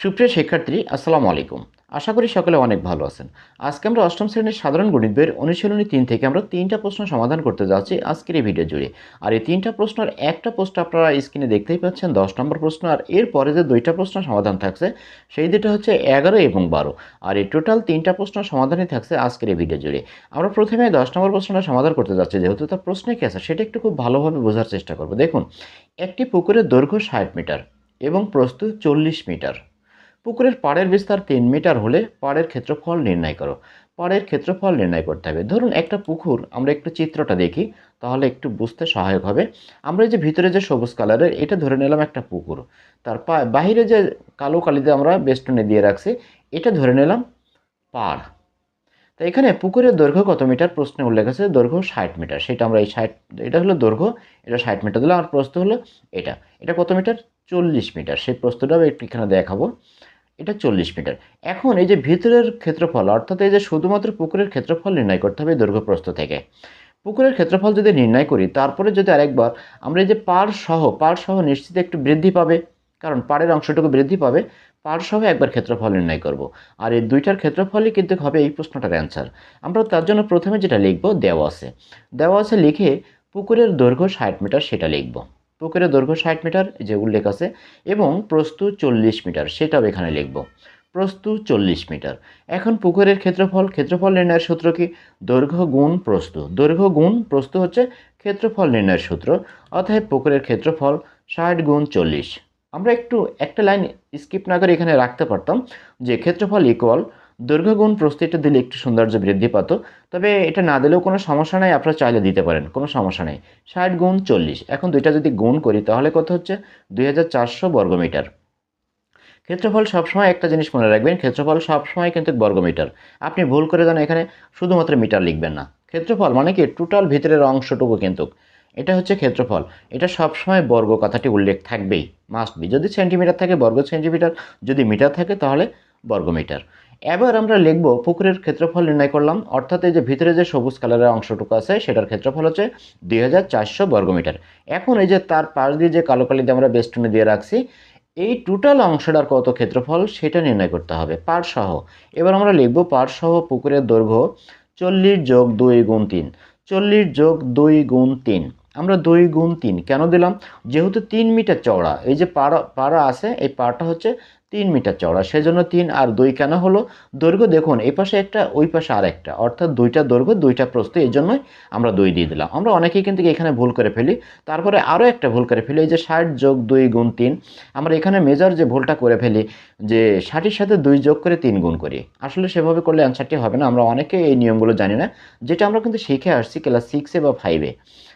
সুপ্রিয় শিক্ষার্থী, আসসালামু আলাইকুম। আশা করি সকলে অনেক ভালো আছেন। আজকে আমরা অষ্টম শ্রেণির সাধারণ গণিত বইয়ের অনুশীলনী তিন থেকে আমরা তিনটা প্রশ্ন সমাধান করতে যাচ্ছি আজকের এই ভিডিও জুড়ে। আর এই তিনটা প্রশ্নের একটা প্রশ্ন আপনারা স্ক্রিনে দেখতেই পাচ্ছেন, দশ নম্বর প্রশ্ন। আর এর পরে যে দুইটা প্রশ্ন সমাধান থাকছে, সেই দুটো হচ্ছে এগারো এবং বারো। আর এই টোটাল তিনটা প্রশ্ন সমাধানই থাকছে আজকের এই ভিডিও জুড়ে। আমরা প্রথমে দশ নম্বর প্রশ্নটা সমাধান করতে যাচ্ছি, যেহেতু তার প্রশ্নে কী আছে সেটা একটু খুব ভালোভাবে বোঝার চেষ্টা করব। দেখুন, একটি পুকুরের দৈর্ঘ্য ষাট মিটার এবং প্রস্তুত চল্লিশ মিটার। পুকুরের পাড়ের বিস্তার তিন মিটার হলে পাড়ের ক্ষেত্রফল নির্ণয় করো। পাড়ের ক্ষেত্রফল নির্ণয় করতে হবে। ধরুন একটা পুকুর, আমরা একটু চিত্রটা দেখি, তাহলে একটু বুঝতে সহায়ক হবে। আমরা এই যে ভিতরে যে সবুজ কালারের, এটা ধরে নিলাম একটা পুকুর। তার পা, বাহিরে যে কালো কালিতে আমরা বেষ্টনে দিয়ে রাখছি, এটা ধরে নিলাম পাড়। তো এখানে পুকুরের দৈর্ঘ্য কত মিটার? প্রশ্নে উল্লেখ আছে, দৈর্ঘ্য ষাট মিটার। সেটা আমরা এই ষাট, এটা হলো দৈর্ঘ্য, এটা ষাট মিটার দিলাম আর প্রস্থ হলো এটা। এটা কত মিটার? চল্লিশ মিটার। সেই প্রস্থটাও একটু এখানে দেখাবো। এটা চল্লিশ মিটার। এখন এই যে ভিতরের ক্ষেত্রফল, অর্থাৎ এই যে শুধুমাত্র পুকুরের ক্ষেত্রফল নির্ণয় করতে হবে দৈর্ঘ্য প্রস্থ থেকে। পুকুরের ক্ষেত্রফল যদি নির্ণয় করি, তারপরে যদি আরেকবার আমরা এই যে পাড় সহ পাড় সহ নিশ্চিত একটু বৃদ্ধি পাবে, কারণ পাড়ের অংশটুকু বৃদ্ধি পাবে পাড় সহ একবার ক্ষেত্রফল নির্ণয় করব। আর এই দুইটার ক্ষেত্রফলই কিন্তু হবে এই প্রশ্নটার অ্যান্সার আমরা তার জন্য প্রথমে যেটা লিখব, দেওয়া আছে। দেওয়া আছে লিখে পুকুরের দৈর্ঘ্য ষাট মিটার সেটা লিখব। পুকুরের দৈর্ঘ্য ষাট মিটার যে উল্লেখ আছে, এবং প্রস্থ চল্লিশ মিটার, সেটাও এখানে লিখব। প্রস্থ চল্লিশ মিটার। এখন পুকুরের ক্ষেত্রফল ক্ষেত্রফল নির্ণয়ের সূত্র কি? দৈর্ঘ্য গুণ প্রস্থ। দৈর্ঘ্য গুণ প্রস্থ হচ্ছে ক্ষেত্রফল নির্ণয়ের সূত্র, অতএব পুকুরের ক্ষেত্রফল ষাট গুণ চল্লিশ। আমরা একটু একটা লাইন স্কিপ না করে এখানে রাখতে পারতাম যে ক্ষেত্রফল ইকুয়াল দৈর্ঘ্য গুণ প্রস্থ দিলে একটু সৌন্দর্য বৃদ্ধি পাতো। তবে এটা না দিলেও কোনো সমস্যা নাই, আপনারা চাইলে দিতে পারেন, কোনো সমস্যা নেই। ষাট গুণ চল্লিশ, এখন দুইটা যদি গুণ করি তাহলে কত হচ্ছে? দুই হাজার চারশো বর্গমিটার। ক্ষেত্রফল সবসময় একটা জিনিস মনে রাখবেন, ক্ষেত্রফল সবসময় কিন্তু বর্গমিটার। আপনি ভুল করে যেন এখানে শুধুমাত্র মিটার লিখবেন না। ক্ষেত্রফল মানে কি? টোটাল ভিতরের অংশটুকু কিন্তু। এটা হচ্ছে ক্ষেত্রফল। এটা সবসময় বর্গ কথাটি উল্লেখ থাকবেই মাস্ট বি যদি সেন্টিমিটার থাকে বর্গ সেন্টিমিটার, যদি মিটার থাকে তাহলে বর্গমিটার। এবার আমরা লিখব পুকুরের ক্ষেত্রফল নির্ণয় করলাম। অর্থাৎ এই যে ভিতরে যে সবুজ কালারের অংশটুকু আছে, সেটার ক্ষেত্রফল হচ্ছে দুই হাজার চারশো বর্গমিটার এখন এই যে তার পাশ দিয়ে যে কালো কালি দিয়ে আমরা বেষ্টনে দিয়ে রাখছি, এই টোটাল অংশটার কত ক্ষেত্রফল সেটা নির্ণয় করতে হবে পার সহ। এবার আমরা লিখব পার সহ পুকুরের দৈর্ঘ্য চল্লিশ যোগ দুই গুণ তিন। চল্লিশ যোগ দুই গুণ তিন। আমরা দুই গুণ তিন কেন দিলাম? যেহেতু তিন মিটার চওড়া, এই যে পাড়া পাড়া আছে, এই পাড়টা হচ্ছে তিন মিটার চওড়া, সেজন্য তিন আর দুই কেন হলো? দৈর্ঘ্য দেখুন, এই পাশে একটা, ওই পাশে আর একটা অর্থাৎ দুইটা দৈর্ঘ্য, দুইটা প্রস্থ, এই জন্যই আমরা দুই দিয়ে দিলাম। আমরা অনেকেই কিন্তু এখানে ভুল করে ফেলি। তারপরে আরও একটা ভুল করে ফেলি, এই যে ষাট যোগ দুই গুণ তিন, আমরা এখানে মেজর যে ভুলটা করে ফেলি, যে ষাটের সাথে দুই যোগ করে তিন গুণ করি। আসলে সেভাবে করলে অ্যান্সারটি হবে না, আমরা অনেকে এই নিয়মগুলো জানি না, যেটা আমরা কিন্তু শিখে আসছি ক্লাস সিক্সে বা ফাইভে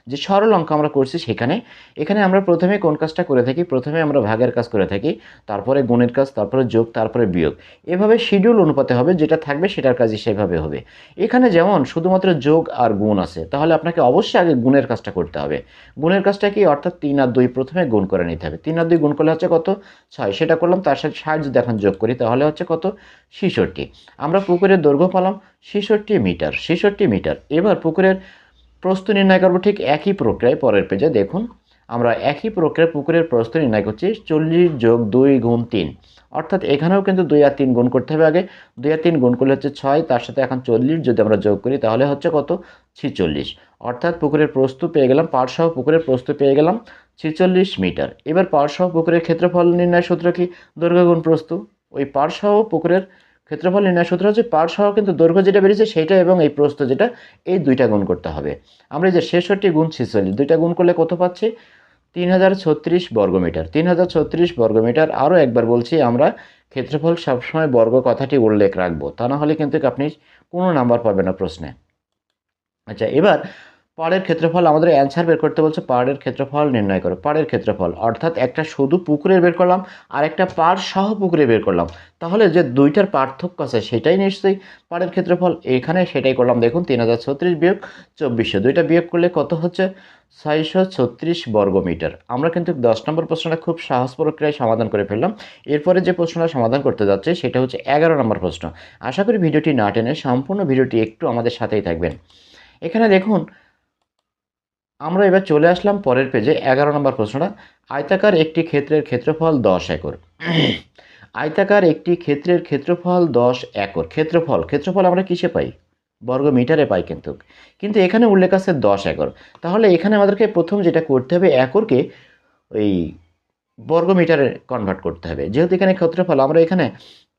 যে সরল অঙ্ক আমরা করছি সেখানে, এখানে আমরা প্রথমে কোন কাজটা করে থাকি? প্রথমে আমরা ভাগের কাজ করে থাকি, তারপরে গুণের কাজ, তারপরে যোগ, তারপরে বিয়োগ। এভাবে শিডিউল অনুপাতে হবে, যেটা থাকবে সেটার কাজই সেভাবে হবে। এখানে যেমন শুধুমাত্র যোগ আর গুণ আছে, তাহলে আপনাকে অবশ্যই আগে গুণের কাজটা করতে হবে। গুণের কাজটা কি? অর্থাৎ তিন আর দুই প্রথমে গুণ করে নিতে হবে। তিন আর দুই গুণ করলে হচ্ছে কত? ছয়। সেটা করলাম, তার সাথে ষাট যদি এখন যোগ করি, তাহলে হচ্ছে কত? ছেষট্টি। আমরা পুকুরের দৈর্ঘ্য পেলাম ছেষট্টি মিটার ছেষট্টি মিটার। এবার পুকুরের প্রস্থ নির্ণয় করব ঠিক একই প্রক্রিয়ায়, পরের পেজে দেখুন। আমরা একই প্রক্রিয়ায় পুকুরের প্রস্থ নির্ণয় করছি, চল্লিশ যোগ দুই গুণ তিন। অর্থাৎ এখানেও কিন্তু দুই আর তিন গুণ করতে হবে আগে। দুই আর তিন গুণ করলে হচ্ছে ছয়, তার সাথে এখন চল্লিশ। যদি আমরা যোগ করি, তাহলে হচ্ছে কত? ছিচল্লিশ। অর্থাৎ পুকুরের প্রস্থ পেয়ে গেলাম, পাড়সহ পুকুরের প্রস্থ পেয়ে গেলাম ছিচল্লিশ মিটার। এবার পাড়সহ পুকুরের ক্ষেত্রফল নির্ণয় সূত্র কি? দৈর্ঘ্য গুণ প্রস্থ। ওই পাড়সহ পুকুরের ক্ষেত্রফল নির্ণয় সূত্র হচ্ছে পার সহ কিন্তু দৈর্ঘ্য যেটা বেরিয়েছে সেইটা এবং এই প্রস্থ যেটা, এই দুইটা গুণ করতে হবে। আমরা যে ছেষট্টি গুণ ছেচল্লিশ, দুইটা গুণ করলে কত পাচ্ছি? তিন হাজার ছত্রিশ বর্গমিটার। তিন হাজার ছত্রিশ বর্গমিটার আরও একবার বলছি আমরা, ক্ষেত্রফল সবসময় বর্গ কথাটি উল্লেখ রাখব। তা না হলে কিন্তু আপনি কোনো নাম্বার পাবেন না প্রশ্নে। আচ্ছা এবার পাড়ের ক্ষেত্রফল আমাদের অ্যান্সার বের করতে বলছে, পাড়ের ক্ষেত্রফল নির্ণয় করো, পাড়ের ক্ষেত্রফল। অর্থাৎ একটা শুধু পুকুরের বের করলাম আর একটা পাড় সহ পুকুরে বের করলাম। তাহলে যে দুইটার পার্থক্য আছে, সেটাই নিশ্চয়ই পাড়ের ক্ষেত্রফল। এখানে সেটাই করলাম, দেখুন, তিন হাজার ছত্রিশ বিয়োগ চব্বিশশো। দুইটা বিয়োগ করলে কত হচ্ছে? ছয়শো ছত্রিশ বর্গমিটার আমরা কিন্তু দশ নম্বর প্রশ্নটা খুব সাহস প্রক্রিয়ায় সমাধান করে ফেললাম। এরপরে যে প্রশ্নটা সমাধান করতে যাচ্ছে, সেটা হচ্ছে এগারো নম্বর প্রশ্ন। আশা করি ভিডিওটি না টেনে সম্পূর্ণ ভিডিওটি একটু আমাদের সাথেই থাকবেন। এখানে দেখুন আমরা এবার চলে আসলাম পরের পেজে এগারো নম্বর প্রশ্নটা। আয়তাকার একটি ক্ষেত্রের ক্ষেত্রফল দশ একর। আয়তাকার একটি ক্ষেত্রের ক্ষেত্রফল দশ একর। ক্ষেত্রফল ক্ষেত্রফল আমরা কিসে পাই? বর্গ মিটারে পাই কিন্তু। কিন্তু এখানে উল্লেখ আছে দশ একর। তাহলে এখানে আমাদেরকে প্রথম যেটা করতে হবে, একরকে ওই বর্গ মিটারে কনভার্ট করতে হবে। যেহেতু এখানে ক্ষেত্রফল, আমরা এখানে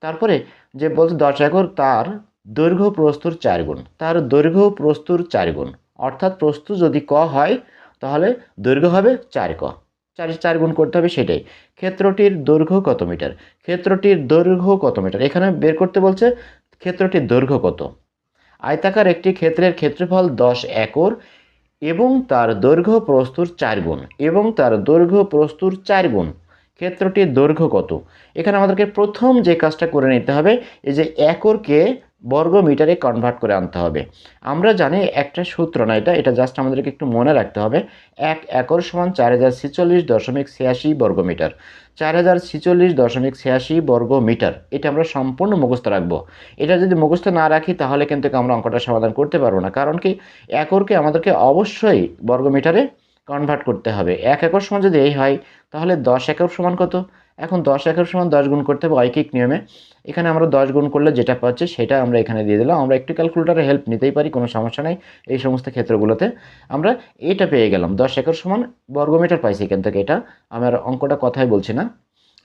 তারপরে যে বলছে দশ একর, তার দৈর্ঘ্য প্রস্তুর চার গুণ। তার দৈর্ঘ্য প্রস্তুর চার গুণ। অর্থাৎ প্রস্তু যদি ক হয়, তাহলে দৈর্ঘ্য হবে চার ক। চার চার গুণ করতে হবে সেটাই। ক্ষেত্রটির দৈর্ঘ্য কত মিটার? ক্ষেত্রটির দৈর্ঘ্য কত মিটার? এখানে বের করতে বলছে ক্ষেত্রটির দৈর্ঘ্য কত? আয়তাকার একটি ক্ষেত্রের ক্ষেত্রফল দশ একর এবং তার দৈর্ঘ্য প্রস্তুর চার গুণ এবং তার দৈর্ঘ্য প্রস্তুর চার গুণ। ক্ষেত্রটির দৈর্ঘ্য কত? এখানে আমাদেরকে প্রথম যে কাজটা করে নিতে হবে, এই যে একরকে বর্গ মিটারে কনভার্ট করে আনতে হবে। আমরা জানি একটা সূত্র না এটা এটা জাস্ট আমাদেরকে একটু মনে রাখতে হবে। এক একর সমান চার হাজার ছেচল্লিশ দশমিক ছিয়াশি বর্গ মিটার চার হাজার ছেচল্লিশ দশমিক ছিয়াশি বর্গ মিটার এটা আমরা সম্পূর্ণ মুখস্থ রাখব। এটা যদি মুখস্থ না রাখি, তাহলে কিন্তু আমরা অঙ্কটা সমাধান করতে পারব না। কারণ কি, একরকে আমাদেরকে অবশ্যই বর্গ মিটারে কনভার্ট করতে হবে। এক একর সমান যদি এই হয়, তাহলে দশ একর সমান কত? এখন দশ একর সমান দশ গুণ করতে হবে, ঐকিক নিয়মে। এখানে আমরা দশ গুণ করলে যেটা পাচ্ছে সেটা আমরা এখানে দিয়ে দিলাম। আমরা একটু ক্যালকুলেটারের হেল্প নিতেই পারি, কোনো সমস্যা নেই। এই সমস্ত ক্ষেত্রগুলোতে আমরা এটা পেয়ে গেলাম। দশ একর সমান বর্গমিটার পাইছি এখান থেকে এটা। আমার অঙ্কটা কথাই বলছি না।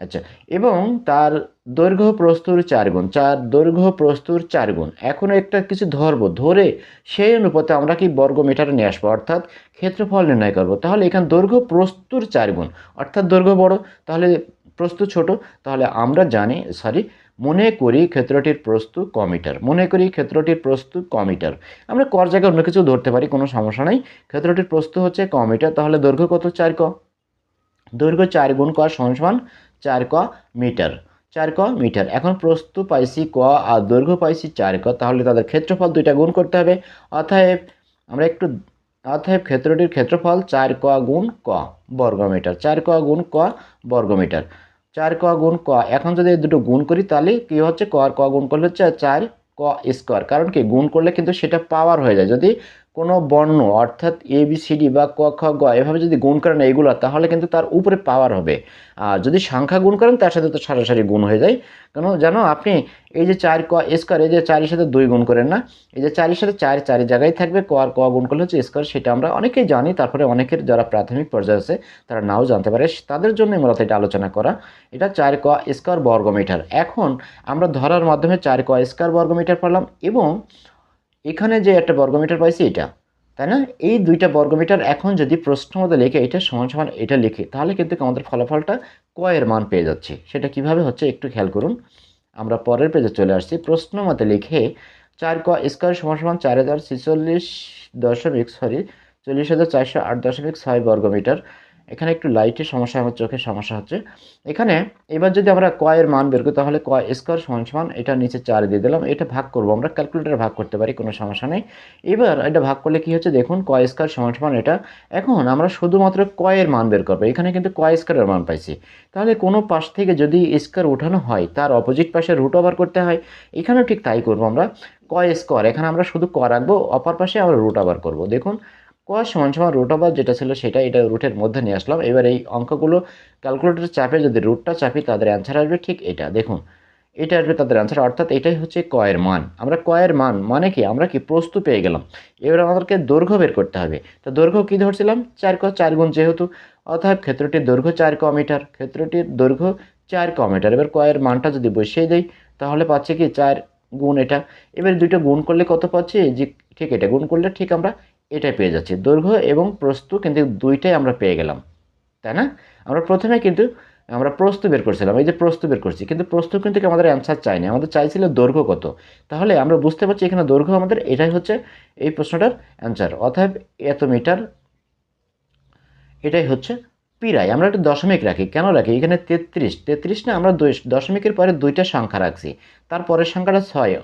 আচ্ছা এবং তার দৈর্ঘ্য প্রস্তুর চার গুণ। চার দৈর্ঘ্য প্রস্তুর চার গুণ। এখনও একটা কিছু ধরবো। ধরে সেই অনুপাতে আমরা কি বর্গ মিটারে নিয়ে আসব? অর্থাৎ ক্ষেত্রফল নির্ণয় করব। তাহলে এখানে দৈর্ঘ্য প্রস্তুর চার গুণ। অর্থাৎ দৈর্ঘ্য বড়, তাহলে প্রস্তু ছোট। তাহলে আমরা জানি সরি মনে করি ক্ষেত্রটির প্রস্তু ক মিটার মনে করি ক্ষেত্রটির প্রস্তু ক মিটার আমরা কর জায়গায় অন্য কিছু ধরতে পারি, কোনো সমস্যা নেই। ক্ষেত্রটির প্রস্তু হচ্ছে ক মিটার তাহলে দৈর্ঘ্য কত? চার ক। দৈর্ঘ্য চার গুণ ক সমান সমান চার ক মিটার, চার ক মিটার। এখন প্রস্তু পাইছি ক আর দৈর্ঘ্য পাইছি চার ক, তাহলে তাদের ক্ষেত্রফল দুইটা গুণ করতে হবে। অতএব আমরা একটু, অতএব ক্ষেত্রটির ক্ষেত্রফল চার ক গুণ ক বর্গমিটার, চার ক গুণ ক বর্গমিটার। চার ক গুণ ক। এখন যদি দুটো গুণ করি, তাহলে কি হচ্ছে? ক আর ক গুণ করলে হচ্ছে চার ক স্কোয়ার। কারণ কি? গুণ করলে কিন্তু সেটা পাওয়ার হয়ে যায়। যদি কোনো বর্ণ অর্থাৎ এ বি সি ডি বা ক, খ, গ এভাবে যদি গুণ করেন এইগুলো, তাহলে কিন্তু তার উপরে পাওয়ার হবে। আর যদি সংখ্যা গুণ করেন, তার সাথে তো সরাসরি গুণ হয়ে যায়। কেন জানো, আপনি এই যে চার ক স্কোয়ার এই যে চারের সাথে দুই গুণ করেন না, এই যে চারের সাথে চার, চারি জায়গায় থাকবে, ক আর ক গুণ করলে হচ্ছে স্কোয়ার সেটা আমরা অনেকেই জানি, তারপরে অনেকের যারা প্রাথমিক পর্যায়ে আছে, তারা নাও জানতে পারে। তাদের জন্য মূলত এটা আলোচনা করা। এটা চার ক স্কোয়ার বর্গমিটার। এখন আমরা ধরার মাধ্যমে চার ক স্কোয়ার বর্গমিটার পেলাম এবং এখানে যে একটা বর্গমিটার পাইছি এটা, তাই না? এই দুইটা বর্গমিটার এখন যদি প্রশ্ন মধ্যে লিখে, এটা সমান সমান এটা লিখে, তাহলে কিন্তু আমাদের ফলাফলটা কয়ের মান পেয়ে যাচ্ছে। সেটা কীভাবে হচ্ছে একটু খেয়াল করুন। আমরা পরের পেজে চলে আসছি। প্রশ্ন মতে লিখে চার ক স্কোয়ার সমান সমান চার হাজার ছেচল্লিশ দশমিক সরি চল্লিশ হাজার চারশো আট দশমিক ছয় বর্গমিটার। এখানে একটু লাইটের সমস্যা আমার চোখের সমস্যা হচ্ছে। এখানে এবার যদি আমরা কয়ের মান বের করি, তাহলে ক স্কোয়ার সমান সমান এটা নিচে চার দিয়ে দিলাম, এটা ভাগ করব আমরা ক্যালকুলেটারে ভাগ করতে পারি, কোনো সমস্যা নেই। এবার এটা ভাগ করলে কি হচ্ছে, দেখুন কয় স্কোয়ার সমান সমান এটা। এখন আমরা শুধুমাত্র কয়ের মান বের করব, এখানে কিন্তু ক স্কোয়ারের মান পাইছি। তাহলে কোনো পাশ থেকে যদি স্কোয়ার উঠানো হয়, তার অপোজিট পাশে রুট ওভার করতে হয়, এখানেও ঠিক তাই করব আমরা। ক স্কোয়ার এখানে আমরা শুধু ক রাখব, অপর পাশে আমরা রুট ওভার করব। দেখুন ক সমান সমান রুট ওভার যেটা ছিল সেটা এটা রুটের মধ্যে নিয়ে আসলাম। এবার এই অঙ্কগুলো ক্যালকুলেটর চাপে যদি রুটটা চাপি, তাদের অ্যান্সার আসবে ঠিক এটা। দেখুন, এটা আসবে তাদের অ্যান্সার অর্থাৎ এটাই হচ্ছে কয়ের মান। আমরা কয়ের মান মানে কি? আমরা কি প্রস্তু পেয়ে গেলাম। এবার আমাদেরকে দৈর্ঘ্য বের করতে হবে। তো দৈর্ঘ্য কী ধরছিলাম? চার ক চার গুণ যেহেতু অর্থাৎ ক্ষেত্রটির দৈর্ঘ্য চার ক মিটার, ক্ষেত্রটির দৈর্ঘ্য চার ক মিটার। এবার কয়ের মানটা যদি বসিয়ে দেই, তাহলে পাচ্ছে কি? চার গুণ এটা। এবার দুইটা গুণ করলে কত পাচ্ছি? যে ঠিক এটা, গুণ করলে ঠিক আমরা এটাই পেয়ে যাচ্ছি। দৈর্ঘ্য এবং প্রস্তু কিন্তু দুইটাই আমরা পেয়ে গেলাম, তাই না? আমরা প্রথমে কিন্তু আমরা প্রস্তু বের করছিলাম, এই যে প্রস্তু বের করছি, কিন্তু প্রস্তু কিন্তু আমাদের অ্যান্সার চাইনি আমাদের চাইছিল দৈর্ঘ্য কত? তাহলে আমরা বুঝতে পারছি এখানে দৈর্ঘ্য আমাদের, এটাই হচ্ছে এই প্রশ্নটার অ্যান্সার অতএব এত মিটার এটাই হচ্ছে পিরাই। আমরা একটা দশমিক রাখি, কেন রাখি? এখানে তেত্রিশ তেত্রিশ না আমরা দশমিকের পরে দুইটা সংখ্যা রাখছি, তারপরের সংখ্যাটা ছয়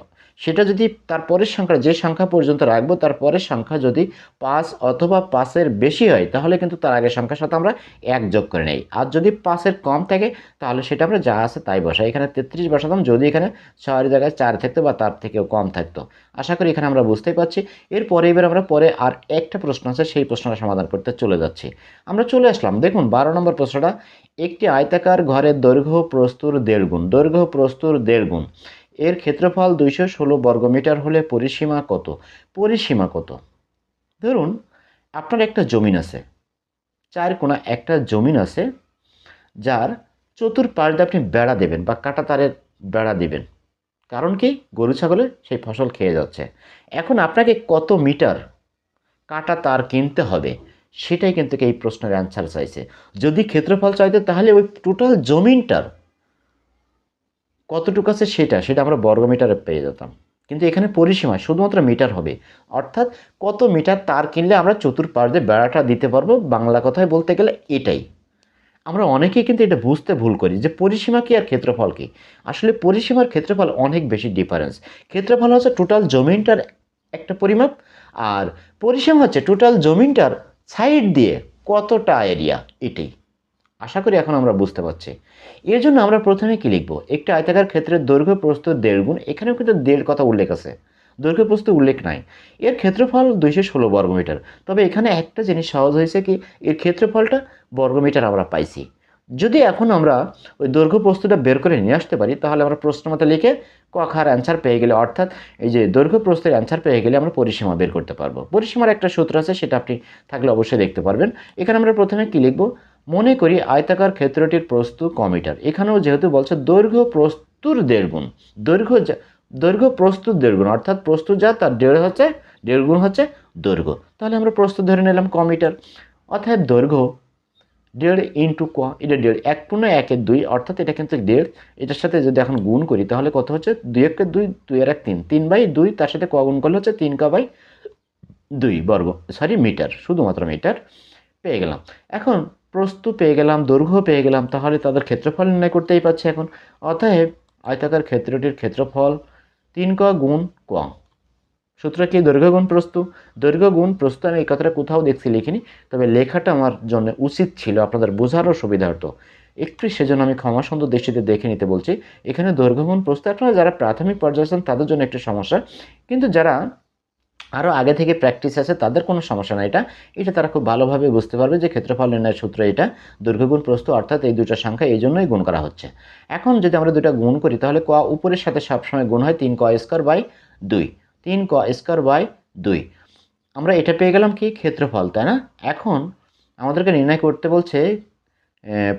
সেটা যদি তার পরের সংখ্যা, যে সংখ্যা পর্যন্ত রাখব, তার পরের সংখ্যা যদি পাঁচ অথবা পাঁচের বেশি হয়, তাহলে কিন্তু তার আগের সংখ্যার সাথে আমরা এক যোগ করে নেই। আর যদি পাঁচের কম থাকে, তাহলে সেটা আমরা যা আছে তাই বসাই। এখানে তেত্রিশ বসাতাম, যদি এখানে ছয়ের জায়গায় চার থাকতো বা তার থেকেও কম থাকতো। আশা করি এখানে আমরা বুঝতেই পারছি। এরপরে এবার আমরা পরে আর একটা প্রশ্ন আছে, সেই প্রশ্নটা সমাধান করতে চলে যাচ্ছি। আমরা চলে আসলাম, দেখুন, বারো নম্বর প্রশ্নটা, একটি আয়তাকার ঘরের দৈর্ঘ্য প্রস্তুর দেড় গুণ, দৈর্ঘ্য প্রস্তুর দেড় গুণ। এর ক্ষেত্রফল দুইশো ষোলো বর্গমিটার হলে পরিসীমা কত? পরিসীমা কত? ধরুন, আপনার একটা জমিন আছে। চার কোনা একটা জমিন আছে, যার চতুর্পাশ দিয়ে আপনি বেড়া দেবেন বা কাটা তারের বেড়া দেবেন। কারণ কি? গরু, ছাগলে সেই ফসল খেয়ে যাচ্ছে। এখন আপনাকে কত মিটার কাটা তার কিনতে হবে, সেটাই কিন্তু এই প্রশ্নের অ্যান্সার চাইছে। যদি ক্ষেত্রফল চাইতো, তাহলে ওই টোটাল জমিনটার কতটুকু আছে সেটা সেটা আমরা বর্গমিটারে পেয়ে যেতাম। কিন্তু এখানে পরিসীমা শুধুমাত্র মিটার হবে। অর্থাৎ কত মিটার তার কিনলে আমরা চতুর্পাশ দিয়ে বেড়াটা দিতে পারব বাংলা কথায় বলতে গেলে এটাই। আমরা অনেকেই কিন্তু এটা বুঝতে ভুল করি যে পরিসীমা কী আর ক্ষেত্রফল কী? আসলে পরিসীমার ক্ষেত্রফল অনেক বেশি ডিফারেন্স ক্ষেত্রফল হচ্ছে টোটাল জমিনটার একটা পরিমাপ আর পরিসীমা হচ্ছে টোটাল জমিনটার সাইড দিয়ে কতটা এরিয়া এটাই। আশা করি এখন আমরা বুঝতে পারছি। এর জন্য আমরা প্রথমে কি লিখব? একটা আয়তাকার ক্ষেত্রের দৈর্ঘ্য প্রস্তুত দেড় গুণ, এখানেও কিন্তু দেড় কথা উল্লেখ আছে। দৈর্ঘ্য প্রস্তুত উল্লেখ নাই। এর ক্ষেত্রফল দুইশো ষোলো বর্গমিটার। তবে এখানে একটা জিনিস সহজ হয়েছে কি, এর ক্ষেত্রফলটা বর্গমিটার আমরা পাইছি। যদি এখন আমরা ওই দৈর্ঘ্য প্রস্তুটা বের করে নিয়ে আসতে পারি, তাহলে আমরা প্রশ্ন মতো লিখে কখার অ্যান্সার পেয়ে গেলে, অর্থাৎ এই যে দৈর্ঘ্য প্রস্তুতের অ্যান্সার পেয়ে গেলে আমরা পরিসীমা বের করতে পারব। পরিসীমার একটা সূত্র আছে, সেটা আপনি থাকলে অবশ্যই দেখতে পারবেন। এখানে আমরা প্রথমে কী লিখব? মনে করি আয়তাকার ক্ষেত্রটির প্রস্তু কমিটার। এখানেও যেহেতু বলছে দৈর্ঘ্য প্রস্তুর দেড় গুণ দৈর্ঘ্য দৈর্ঘ্য প্রস্তুত দেড় গুণ অর্থাৎ প্রস্তুত যা, তার দেড় হচ্ছে দেড় গুণ হচ্ছে দৈর্ঘ্য। তাহলে আমরা প্রস্তুত ধরে নিলাম কমিটার। অর্থাৎ দৈর্ঘ্য দেড় ইন্টু ক, এটা দেড়, এক পূর্ণ একের দুই, অর্থাৎ এটা কিন্তু দেড়। এটার সাথে যদি এখন গুণ করি, তাহলে কত হচ্ছে? দুই একে দুই দুই আর এক তিন। তিন বাই দুই, তার সাথে ক গুণ করলে হচ্ছে তিন ক বাই দুই বর্গ সরি মিটার শুধুমাত্র মিটার পেয়ে গেলাম। এখন প্রস্তু পেয়ে গেলাম, দৈর্ঘ্য পেয়ে গেলাম, তাহলে তাদের ক্ষেত্রফল নির্ণয় করতেই পারছি এখন। অতএব আয়তাকার ক্ষেত্রটির ক্ষেত্রফল তিন ক গুণ ক। সূত্র কি দৈর্ঘ্য গুণ প্রস্তু? দৈর্ঘ্য গুণ প্রস্তু আমি এই কথাটা কোথাও দেখছি লিখিনি, তবে লেখাটা আমার জন্য উচিত ছিল, আপনাদের বোঝারও সুবিধার্থ একটু সেজন্য আমি ক্ষমা সুন্দর দৃষ্টিতে দেখে নিতে বলছি, এখানে দৈর্ঘ্য গুণ প্রস্তু, আপনারা যারা প্রাথমিক পর্যায়ে আছেন তাদের জন্য একটু সমস্যা, কিন্তু যারা আরও আগে থেকে প্র্যাকটিস আছে, তাদের কোনো সমস্যা না এটা। এটা তারা খুব ভালোভাবে বুঝতে পারবে যে ক্ষেত্রফল নির্ণয়ের সূত্র এটা দৈর্ঘ্যগুণ প্রস্তু অর্থাৎ এই দুটো সংখ্যা এই জন্যই গুণ করা হচ্ছে। এখন যদি আমরা দুটো গুণ করি, তাহলে ক উপরের সাথে সবসময় গুণ হয়, তিন ক স্কোয়ার বাই দুই। তিন ক স্কোয়ার বাই দুই। আমরা এটা পেয়ে গেলাম কি? ক্ষেত্রফল, তাই না? এখন আমাদেরকে নির্ণয় করতে বলছে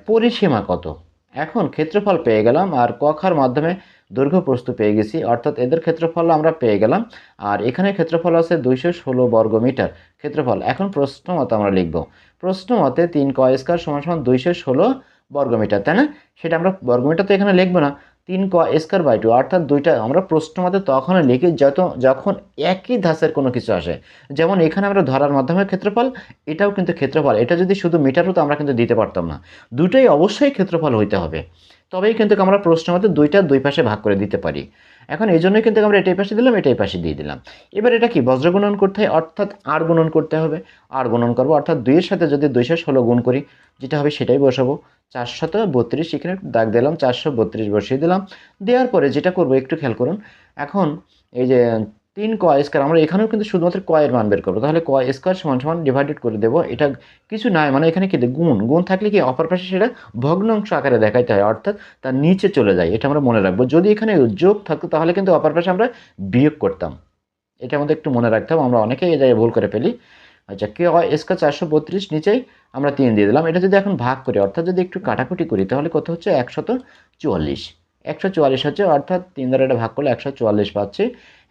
পরিসীমা কত? এখন ক্ষেত্রফল পেয়ে গেলাম আর কখার মাধ্যমে দৈর্ঘ্য প্রস্তু পেয়ে গেছি, অর্থাৎ এদের ক্ষেত্রফল আমরা পেয়ে গেলাম। আর এখানে ক্ষেত্রফল আছে দুইশো ষোলো বর্গ মিটার। ক্ষেত্রফল, এখন প্রশ্ন মতো আমরা লিখব। প্রশ্ন মতে তিন ক স্কোয়ার সমান সমান দুইশো ষোলো বর্গমিটার তাই না? সেটা আমরা বর্গমিটার তো এখানে লিখব না। তিন ক স্কোয়ার বাই টু, অর্থাৎ দুইটা, আমরা প্রশ্ন মতে তখন লিখি যত, যখন একই ধাঁচের কোনো কিছু আসে। যেমন এখানে আমরা ধরার মাধ্যমে ক্ষেত্রফল, এটাও কিন্তু ক্ষেত্রফল। এটা যদি শুধু মিটার হতো, আমরা কিন্তু দিতে পারতাম না। দুটোই অবশ্যই ক্ষেত্রফল হইতে হবে। তবেই কিন্তু আমরা প্রশ্ন মতে দুইটা দুই পাশে ভাগ করে দিতে পারি। এখন এই জন্যই কিন্তু আমরা এটাই পাশে দিলাম, এটাই পাশে দিয়ে দিলাম। এবার এটা কি? বজ্র গুণন করতে হয়, অর্থাৎ আর গুণন করতে হবে। আর গুণন করব, অর্থাৎ দুইয়ের সাথে যদি দুইশো ষোলো গুণ করি, যেটা হবে সেটাই বসাবো। চারশত বত্রিশ, এখানে দাগ দিলাম চারশো বত্রিশ বসিয়ে দিলাম। দেওয়ার পরে যেটা করব, একটু খেয়াল করুন। এখন এই যে তিন ক স্কোয়ার, আমরা এখানেও কিন্তু শুধুমাত্র কয়ের মান বের করব। তাহলে ক স্কোয়ার সমান সমান ডিভাইডেড করে দেবো। এটা কিছু নয় মানে এখানে কি গুণ? গুণ থাকলে কি অপর পাশে সেটা ভগ্নাংশ আকারে দেখাইতে হয়, অর্থাৎ তার নিচে চলে যায়, এটা আমরা মনে রাখব। যদি এখানে যোগ থাকতো তাহলে কিন্তু অপর পাশে আমরা বিয়োগ করতাম। এটা আমাদের একটু মনে রাখতে হবে, আমরা অনেকেই এই জায়গায় ভুল করে ফেলি। আচ্ছা কে এসকা চারশো বত্রিশ, নিচেই আমরা তিন দিয়ে দিলাম। এটা যদি এখন ভাগ করি, অর্থাৎ যদি একটু কাটাকুটি করি, তাহলে কত হচ্ছে? একশত চুয়াল্লিশ। একশো চুয়াল্লিশ হচ্ছে, অর্থাৎ তিন দ্বারা এটা ভাগ করলে একশো চুয়াল্লিশ পাচ্ছি।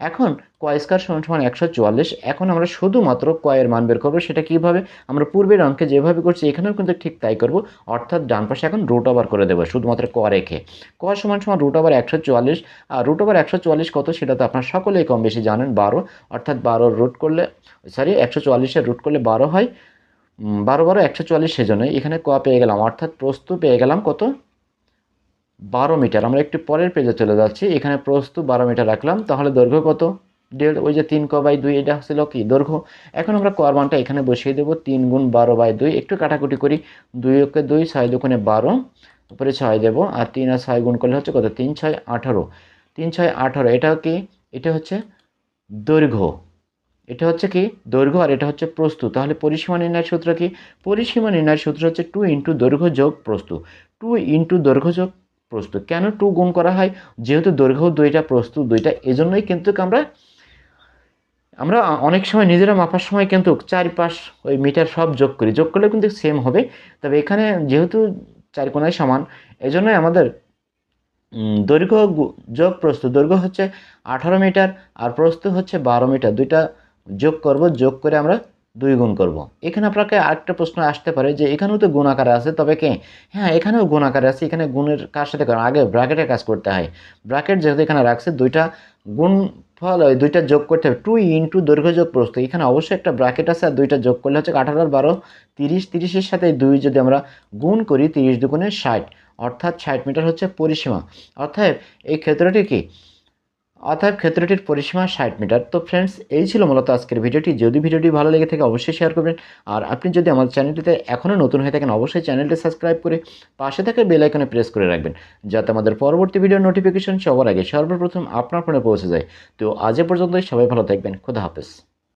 এখন কয় স্কোয়ার সমান সমান একশো চুয়াল্লিশ। এখন আমরা শুধুমাত্র কয়ের মান বের করব, সেটা কীভাবে? আমরা পূর্বের অঙ্কে যেভাবে করছি, এখানেও কিন্তু ঠিক তাই করব। অর্থাৎ ডান পাশে এখন রুট ওভার করে দেবো, শুধুমাত্র ক রেখে। ক সমান সমান রুট ওভার একশো চুয়াল্লিশ। আর রুট ওভার একশো চুয়াল্লিশ কত, সেটা তো আপনার সকলেই কম বেশি জানেন, বারো। অর্থাৎ বারোর রুট করলে সরি একশো চুয়াল্লিশের রুট করলে বারো হয়। বারো বারো একশো চুয়াল্লিশ সেজন্য এখানে ক পেয়ে গেলাম, অর্থাৎ প্রস্তু পেয়ে গেলাম কত? বারো মিটার, আমরা একটু পরের পেজে চলে যাচ্ছি, এখানে প্রস্থ বারো মিটার রাখলাম, তাহলে দৈর্ঘ্য কত? দেড়, ওই যে তিন ক বাই দুই, এটা ছিল কি? দৈর্ঘ্য। এখন আমরা কর মানটা এখানে বসিয়ে দেবো, তিন গুণ বারো বাই দুই, একটু কাটাকুটি করি, দুই ওকে দুই, ছয় দুগুণে বারো, উপরে ছয় দেবো, আর তিন আর ছয় গুণ করলে হচ্ছে কত? তিন ছয় আঠারো। তিন ছয় আঠারো, এটা কি? এটা হচ্ছে দৈর্ঘ্য। এটা হচ্ছে কি? দৈর্ঘ্য আর এটা হচ্ছে প্রস্তু তাহলে পরিসীমা নির্ণয়ের সূত্র কি? পরিসীমা নির্ণয়ের সূত্র হচ্ছে টু ইন্টু দৈর্ঘ্য যোগ প্রস্তু টু ইন্টু দৈর্ঘ্য যোগ প্রস্তু কেন টু গুণ করা হয়? যেহেতু দৈর্ঘ্য দুইটা প্রস্তু দুইটা, এজন্যই কিন্তু আমরা আমরা অনেক সময় নিজেরা মাপার সময় কিন্তু চারিপাশ ওই মিটার সব যোগ করি। যোগ করলে কিন্তু সেম হবে। তবে এখানে যেহেতু চার কোনায় সমান, এজন্যই আমাদের দৈর্ঘ্য যোগ, প্রস্থ। দৈর্ঘ্য হচ্ছে আঠারো মিটার আর প্রস্থ হচ্ছে বারো মিটার। দুইটা যোগ করব, যোগ করে আমরা দুই গুণ করব। এখানে আপনাকে আরেকটা প্রশ্ন আসতে পারে যে এখানেও তো গুণ আকারে আছে, তবে কে? হ্যাঁ এখানেও গুণ আকারে আছে। এখানে গুণের কার সাথে করেন আগে ব্র্যাকেটের কাজ করতে হয়। ব্র্যাকেট যেহেতু এখানে রাখছে, দুইটা গুণ ফল, ওই দুইটা যোগ করতে হবে। টু ইন্টু দৈর্ঘ্য যোগ প্রস্থ এখানে অবশ্যই একটা ব্র্যাকেট আছে, আর দুইটা যোগ করলে হচ্ছে আঠারো আর বারো, তিরিশ, তিরিশের সাথে দুই যদি আমরা গুণ করি, তিরিশ দুগুণে ষাট, অর্থাৎ ষাট মিটার হচ্ছে পরিসীমা। অর্থাৎ এই ক্ষেত্রটি কি? অর্থাৎ ক্ষেত্রটির পরিসীমা ষাট মিটার। তো ফ্রেন্ডস এই ছিল মূলত আজকের ভিডিওটি। যদি ভিডিওটি ভালো লেগে থাকে, অবশ্যই শেয়ার করবেন। আর আপনি যদি আমাদের চ্যানেলটিতে এখনও নতুন হয়ে থাকেন, অবশ্যই চ্যানেলটি সাবস্ক্রাইব করে পাশে থাকা বেল আইকনে প্রেস করে রাখবেন, যাতে আমাদের পরবর্তী ভিডিও নোটিফিকেশন সবার আগে সর্বপ্রথম আপনার ফোনে পৌঁছে যায়। তো আজ পর্যন্তই, সবাই ভালো থাকবেন, খুদা হাফেজ।